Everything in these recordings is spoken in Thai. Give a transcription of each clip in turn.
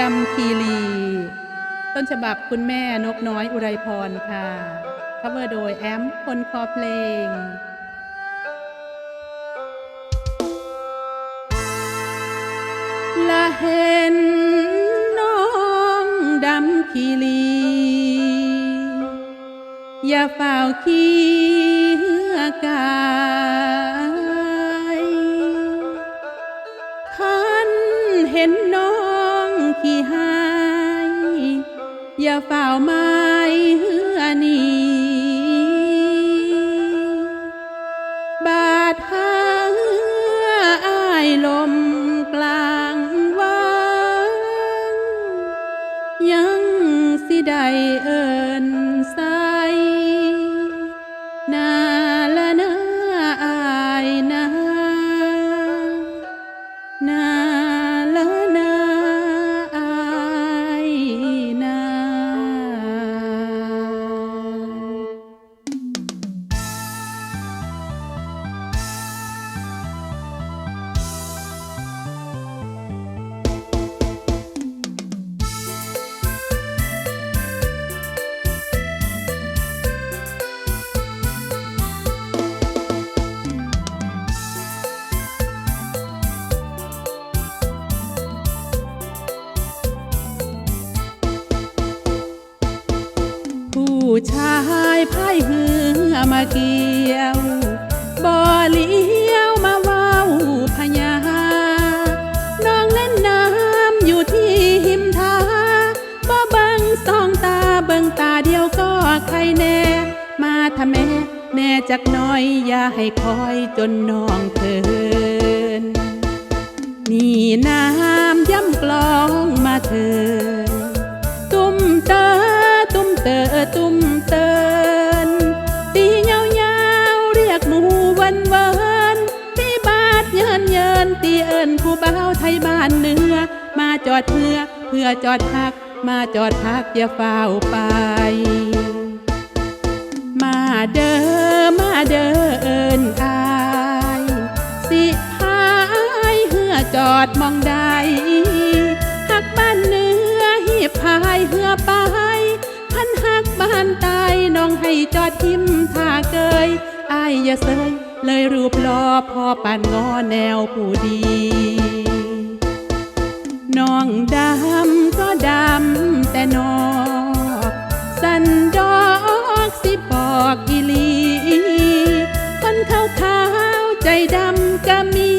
ดำคีรี ต้นฉบับคุณแม่นกน้อยอุไรพรค่ะคเวอร์โดยแอมคนคอเพลงละเห็นน้องดำขีลีอย่าเฝ้าขี้เหือกายคันเห็นน้อง ที่หาย อย่าเฝ้าไม้เฮือนี ผู้ชายพายเหือมาเกี่ยวบ่เลี้ยวมาเว้าพญาน้องเล่นน้ำอยู่ที่หิมทาบ่เบังสองตาเบิ่งตาเดียวก็ใครแน่ มาทำแม่แน่จักน้อยอย่าให้คอยจนน้องเคินนี่น้ำย้ำกลองมาเถิดตุ้มเตอตุ้มเตอตุ้ นเยินตีเอิญผู้บ่าวไทยบ้านเหนือมาจอดเพื่อเพื่อจอดพัก มาจอดพักอย่าเฝ้าไป มาเด้อมาเด้อเอิญอาย สิพายเหือจอดมองใดหักบ้านเนื้อหีบพายเหือไปพันหักบ้านตายน้องให้จอดทิมท่าเกยอายอย่าเซย เลยรูปลอพอปานงอแนวผู้ดี น้องดำก็ดำแต่นอกสันดอกสิบอกอีลีคนขาวขาวใจดำก็มี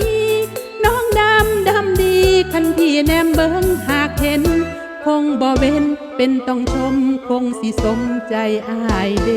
น้องดำดำดีคันพี่แนมเบิ้งหากเห็น คงบ่เว้นเป็นต้องชมคงสิสมใจอายเด